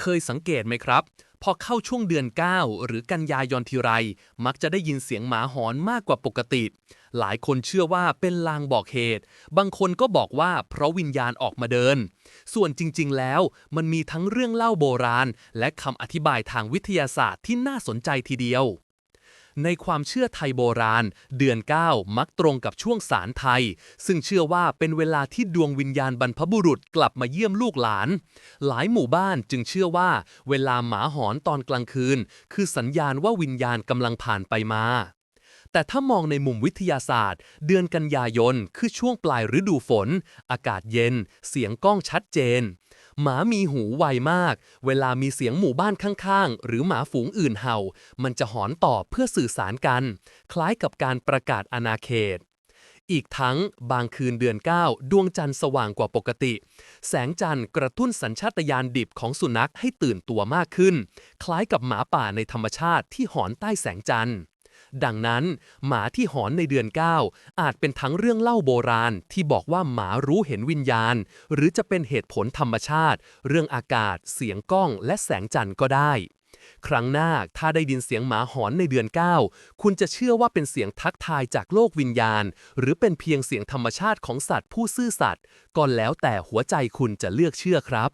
เคยสังเกตไหมครับ พอเข้าช่วงเดือน 9 หรือกันยายนทีไร มักจะได้ยินเสียงหมาหอนมากกว่าปกติ หลายคนเชื่อว่าเป็นลางบอกเหตุ บางคนก็บอกว่าเพราะวิญญาณออกมาเดิน ส่วนจริง ๆ แล้ว มันมีทั้งเรื่องเล่าโบราณ และคำอธิบายทางวิทยาศาสตร์ที่น่าสนใจทีเดียว ในความเชื่อไทยโบราณ เดือน 9 มักตรงกับช่วงสารไทย ซึ่งเชื่อว่าเป็นเวลาที่ดวงวิญญาณบรรพบุรุษกลับมาเยี่ยมลูกหลาน หลายหมู่บ้านจึงเชื่อว่า เวลาหมาหอนตอนกลางคืน คือสัญญาณว่าวิญญาณกำลังผ่านไปมาแต่ถ้ามองในมุมวิทยาศาสตร์ เดือนกันยายน คือช่วงปลายฤดูฝน อากาศเย็น เสียงก้องชัดเจน หมามีหูไวมาก เวลามีเสียงหมู่บ้านข้างๆ หรือหมาฝูงอื่นเห่า มันจะหอนตอบเพื่อสื่อสารกัน คล้ายกับการประกาศอาณาเขต อีกทั้งบางคืนเดือน 9 ดวงจันทร์สว่างกว่าปกติ แสงจันทร์กระตุ้นสัญชาตญาณดิบของสุนัขให้ตื่นตัวมากขึ้น คล้ายกับหมาป่าในธรรมชาติที่หอนใต้แสงจันทร์ ดังนั้น หมาที่หอนในเดือน 9 อาจเป็นทั้งเรื่องเล่าโบราณที่บอกว่าหมารู้เห็นวิญญาณ หรือจะเป็นเหตุผลธรรมชาติ เรื่องอากาศ เสียงกล้อง และแสงจันทร์ก็ได้ ครั้งหน้าถ้าได้ยินเสียงหมาหอนในเดือน 9 คุณจะเชื่อว่าเป็นเสียงทักทายจากโลกวิญญาณ หรือเป็นเพียงเสียงธรรมชาติของสัตว์ผู้ซื่อสัตย์ก็แล้วแต่หัวใจคุณจะเลือกเชื่อครับ